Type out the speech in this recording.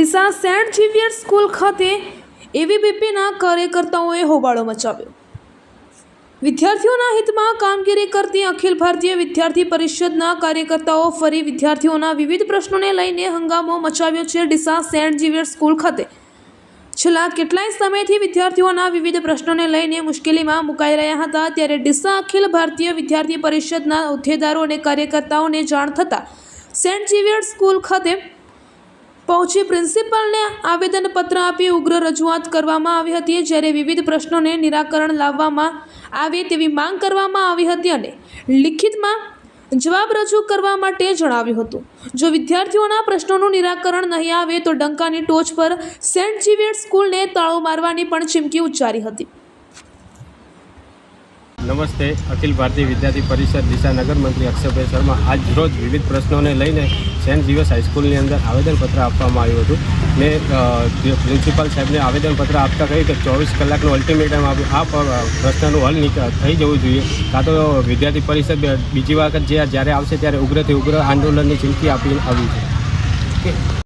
Deesa Saint Xavier school ખાતે એવીબીપીના કાર્યકર્તાઓએ હોબાળો મચાવ્યો. વિદ્યાર્થીઓના હિતમાં કામગીરી કરતી અખિલ ભારતીય વિદ્યાર્થી પરિષદના કાર્યકર્તાઓ ફરી વિદ્યાર્થીઓના વિવિધ પ્રશ્નોને લઈને હંગામો મચાવ્યો છે ડીસા સેન્ટ ઝેવિયર સ્કૂલ ખાતે. છેલ્લા કેટલાય સમયથી વિદ્યાર્થીઓના વિવિધ પ્રશ્નોને લઈને મુશ્કેલીમાં મુકાઈ રહ્યા હતા ત્યારે ડીસા અખિલ ભારતીય વિદ્યાર્થી પરિષદના હોદ્દેદારો અને કાર્યકર્તાઓને જાણ થતાં સેન્ટ ઝેવિયર સ્કૂલ ખાતે પહોંચી પ્રિન્સિપાલને આવેદનપત્ર આપી ઉગ્ર રજૂઆત કરવામાં આવી હતી, જ્યારે વિવિધ પ્રશ્નોને નિરાકરણ લાવવામાં આવે તેવી માંગ કરવામાં આવી હતી અને લિખિતમાં જવાબ રજૂ કરવા માટે જણાવ્યું હતું. જો વિદ્યાર્થીઓના પ્રશ્નોનું નિરાકરણ નહીં આવે, તો ડંકાની ટોચ પર સેન્ટ જીવિયર સ્કૂલને તાળો મારવાની પણ ચીમકી ઉચ્ચારી હતી. નમસ્તે, અખિલ ભારતીય વિદ્યાર્થી પરિષદ દિશા નગર મંત્રી અક્ષયભાઈ શર્મા. આજ રોજ વિવિધ પ્રશ્નોને લઈને સેન્ટ જીવસ હાઈસ્કૂલની અંદર આવેદનપત્ર આપવામાં આવ્યું હતું. મેં પ્રિન્સિપાલ સાહેબને આવેદનપત્ર આપતા કહ્યું કે ચોવીસ કલાકનું અલ્ટિમેટમ આ પ્રશ્નનું હલ થઈ જવું જોઈએ. કાં તો વિદ્યાર્થી પરિષદ બીજી વખત જે જ્યારે આવશે ત્યારે ઉગ્રથી ઉગ્ર આંદોલનની ચીમકી આપી, આવી છે.